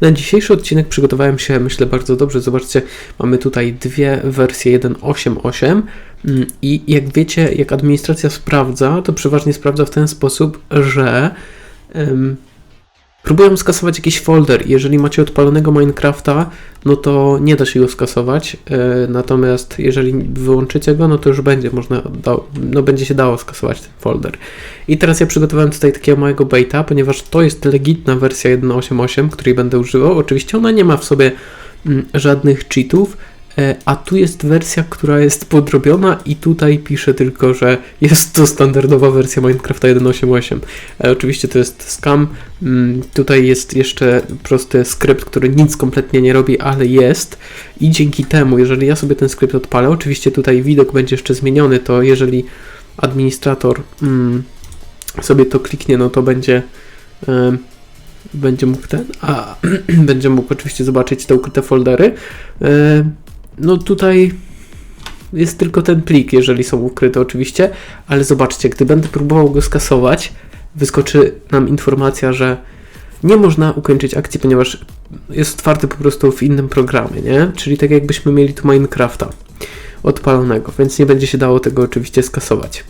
Na dzisiejszy odcinek przygotowałem się, myślę, bardzo dobrze. Zobaczcie, mamy tutaj dwie wersje 1.8.8 mm, i jak wiecie, jak administracja sprawdza, to przeważnie sprawdza w ten sposób, że próbują skasować jakiś folder. Jeżeli macie odpalonego Minecrafta, no to nie da się go skasować. E, natomiast jeżeli wyłączycie go, no to już będzie można, no będzie się dało skasować ten folder. I teraz ja przygotowałem tutaj takiego małego baita, ponieważ to jest legitna wersja 1.8.8, której będę używał. Oczywiście ona nie ma w sobie mm, żadnych cheatów, a tu jest wersja, która jest podrobiona i tutaj pisze tylko, że jest to standardowa wersja Minecrafta 1.8.8. E, Oczywiście to jest scam. Mm, Tutaj jest jeszcze prosty skrypt, który nic kompletnie nie robi, ale jest. I dzięki temu, jeżeli ja sobie ten skrypt odpalę, oczywiście tutaj widok będzie jeszcze zmieniony, to jeżeli administrator mm, sobie to kliknie, no to będzie em, będzie mógł ten, a będzie mógł oczywiście zobaczyć te ukryte foldery. E, No tutaj jest tylko ten plik, jeżeli są ukryte oczywiście, ale zobaczcie, gdy będę próbował go skasować, wyskoczy nam informacja, że nie można ukończyć akcji, ponieważ jest otwarty po prostu w innym programie, nie? Czyli tak jakbyśmy mieli tu Minecrafta odpalonego, więc nie będzie się dało tego oczywiście skasować,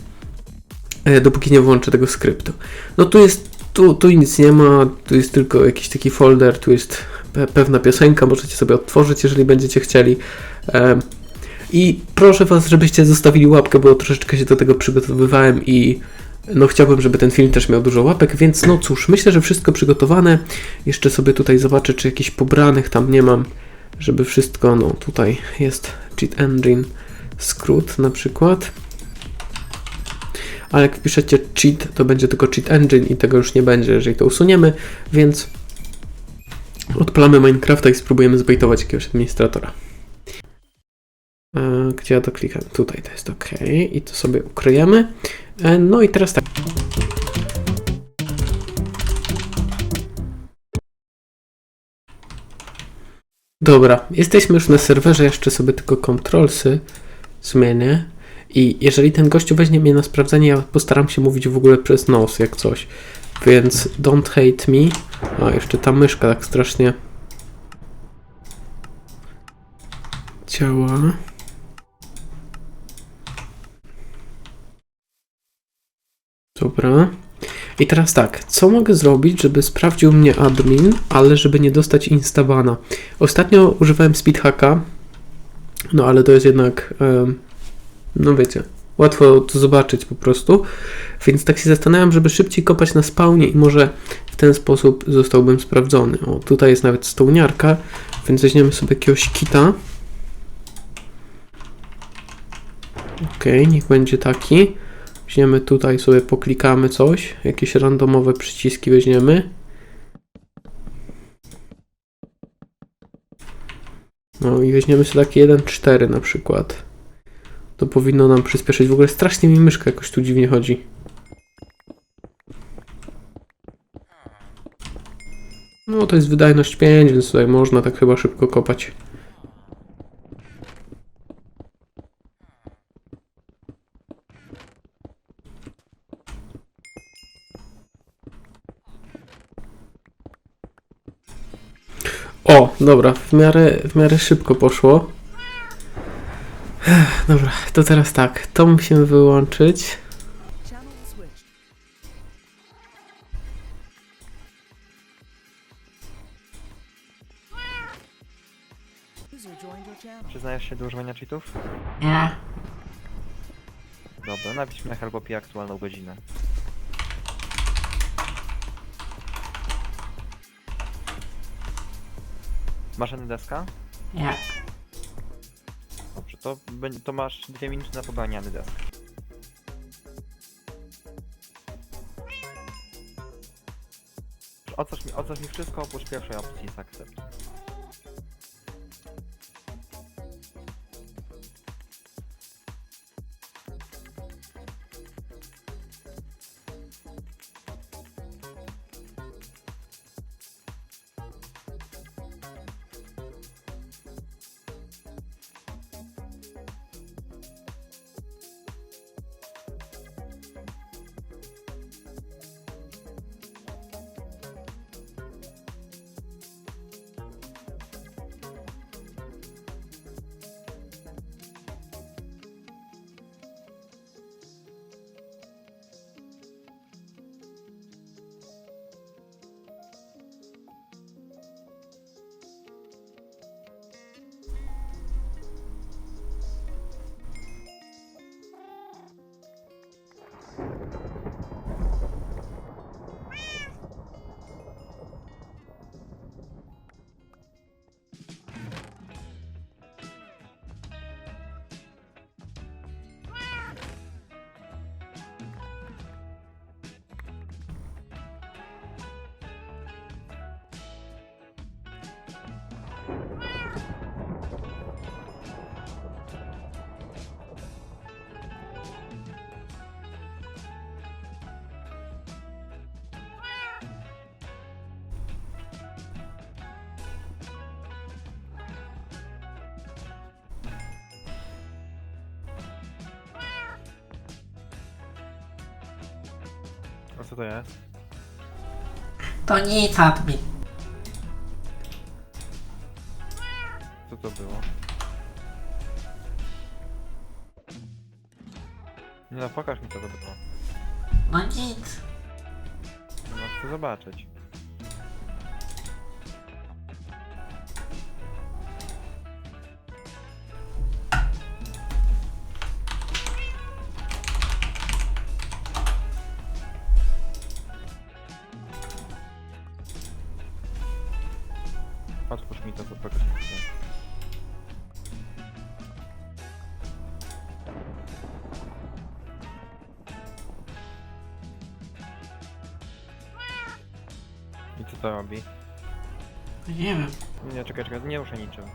e, dopóki nie włączę tego skryptu. No tu jest, tu, tu nic nie ma, tu jest tylko jakiś taki folder, tu jest pewna piosenka, możecie sobie odtworzyć, jeżeli będziecie chcieli. I proszę Was, żebyście zostawili łapkę, bo troszeczkę się do tego przygotowywałem i no chciałbym, żeby ten film też miał dużo łapek, więc no cóż, myślę, że wszystko przygotowane. Jeszcze sobie tutaj zobaczę, czy jakichś pobranych tam nie mam, żeby wszystko, no tutaj jest cheat engine skrót na przykład. Ale jak wpiszecie cheat, to będzie tylko cheat engine i tego już nie będzie, jeżeli to usuniemy, więc odpalamy Minecrafta i spróbujemy zbejtować jakiegoś administratora. E, Gdzie ja to klikam? Tutaj to jest ok. I to sobie ukryjemy. E, No i teraz tak. Dobra, jesteśmy już na serwerze, jeszcze sobie tylko kontrolsy zmienię. I jeżeli ten gościu weźmie mnie na sprawdzenie, ja postaram się mówić w ogóle przez nos, jak coś. Więc don't hate me. A, jeszcze ta myszka tak strasznie działa. Dobra. I teraz tak, co mogę zrobić, żeby sprawdził mnie admin, ale żeby nie dostać instabana? Ostatnio używałem speedhacka, no ale to jest jednak, no wiecie, łatwo to zobaczyć po prostu, więc tak się zastanawiam, żeby szybciej kopać na spawnie i może w ten sposób zostałbym sprawdzony. O, tutaj jest nawet stołniarka, więc weźmiemy sobie jakiegoś kita. Okej, niech będzie taki. Weźmiemy tutaj sobie, poklikamy coś, jakieś randomowe przyciski weźmiemy. No i weźmiemy sobie takie 1.4 na przykład. To powinno nam przyspieszyć. W ogóle strasznie mi myszka jakoś tu dziwnie chodzi. No to jest wydajność 5, więc tutaj można tak chyba szybko kopać. O, dobra, w miarę, w miarę szybko poszło. Ech, Dobra, to teraz tak, to musimy wyłączyć. Przyznajesz się do używania cheatów? Nie. Dobra, napisz mi na Helpopie aktualną godzinę. Masz deska? Nie. To, to masz dwie minuty na pobranie desk. Ocasz mi, ocasz mi wszystko oprócz pierwszej opcji jest accept. Co to jest? To nic, admin. Co to było? Nie no, pokaż mi co to było. No nic. No, chcę zobaczyć. I co to robi? Nie wiem. Nie, czekaj, czekaj, nie ruszę niczym.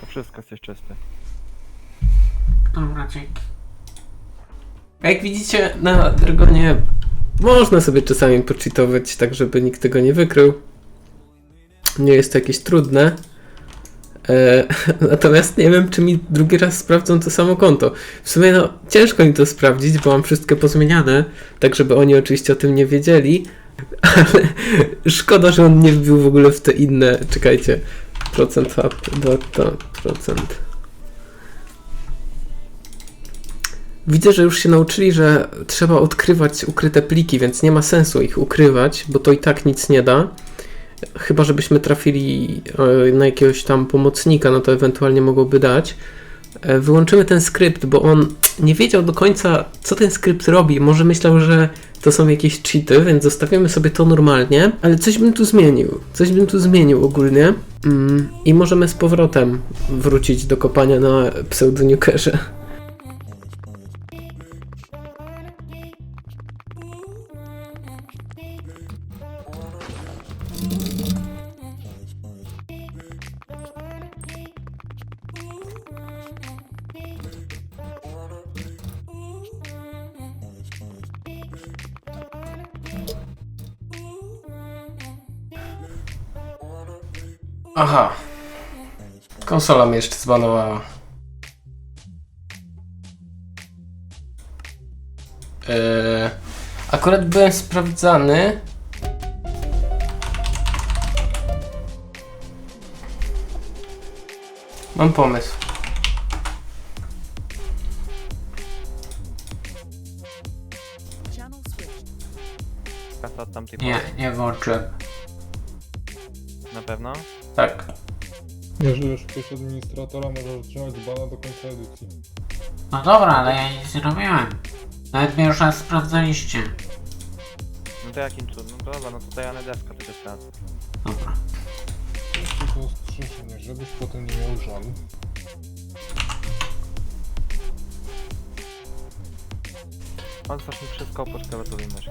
To wszystko jesteś czysty. Dobra, dzięki. Jak widzicie, na Dragonie można sobie czasami poczytować, tak żeby nikt tego nie wykrył. Nie jest to jakieś trudne. E, natomiast nie wiem, czy mi drugi raz sprawdzą to samo konto. W sumie no, ciężko mi to sprawdzić, bo mam wszystkie pozmieniane, tak żeby oni oczywiście o tym nie wiedzieli. Ale szkoda, że on nie wbił w ogóle w te inne. Czekajcie. Procent up, data, procent. Widzę, że już się nauczyli, że trzeba odkrywać ukryte pliki, więc nie ma sensu ich ukrywać, bo to i tak nic nie da. Chyba, żebyśmy trafili e, na jakiegoś tam pomocnika, no to ewentualnie mogłoby dać. E, Wyłączymy ten skrypt, bo on nie wiedział do końca, co ten skrypt robi. Może myślał, że to są jakieś cheaty, więc zostawimy sobie to normalnie, ale coś bym tu zmienił. Coś bym tu zmienił ogólnie. Mm, I możemy z powrotem wrócić do kopania na pseudoniukerze. Aha. Konsola mnie jeszcze zbanowała. Eee, akurat byłem sprawdzany. Mam pomysł. Channel switched. Kasa od tamtej Nie, pory. nie włączyłem. Na pewno? Tak. Jeżeli szukujesz administratora, możesz otrzymać bana do końca edycji. No dobra, ale ja nic nie robiłem. Nawet mnie już raz sprawdzaliście. No to jakim cudem? No to dobra, no to dajana deska to jest raz. Dobra. to ostrzeżenie, żebyś potem nie miał żalu. On coś mi wszystko oprócz klawiatury i myszki.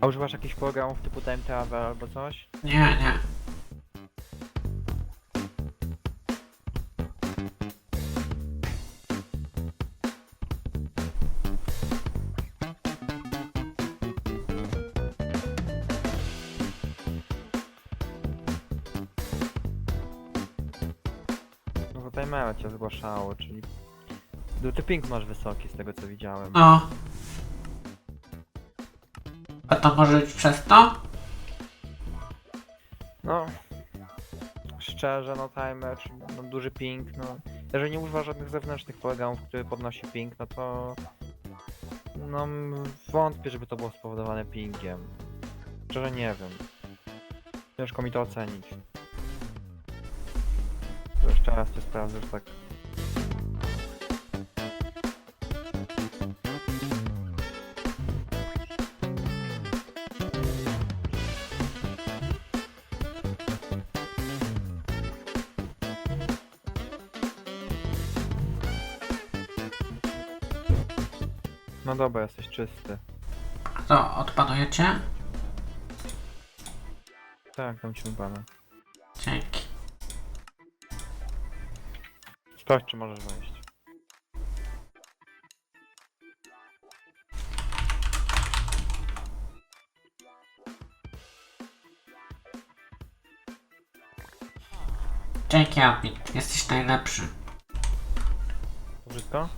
A używasz jakichś programów typu Time Travel albo coś? Nie, nie. No to timera cię zgłaszało, czyli... Du- Ty ping masz wysoki z tego co widziałem. No. To może być przez to? No... Szczerze, no timer, no, duży ping, no... Jeżeli nie używasz żadnych zewnętrznych programów, które podnosi ping, no to... No wątpię, żeby to było spowodowane pingiem. Szczerze nie wiem. Ciężko mi to ocenić. To Jeszcze raz cię sprawdzę, że tak... No dobra, jesteś czysty. To odpanujecie? Tak, tam ci pana. Dzięki. Sprawdź, czy możesz wejść. Dzięki, admin. Jesteś najlepszy. To wszystko?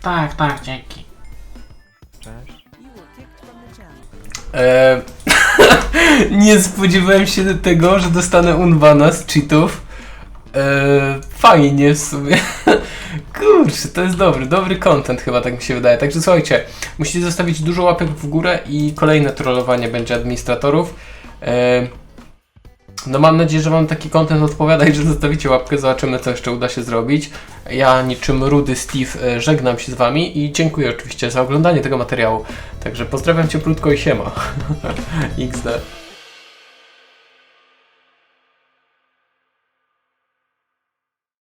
Tak, tak, dzięki. Eee, nie spodziewałem się tego, że dostanę unbana z cheatów. Eee, fajnie w sumie. Kurczę, to jest dobry, dobry content chyba, tak mi się wydaje. Także słuchajcie, musicie zostawić dużo łapek w górę i kolejne trollowanie będzie administratorów. Eee, no mam nadzieję, że wam taki content odpowiada i że zostawicie łapkę, zobaczymy co jeszcze uda się zrobić. Ja niczym Rudy Steve e, żegnam się z wami i dziękuję oczywiście za oglądanie tego materiału. Także pozdrawiam cię krótko i siema. XD.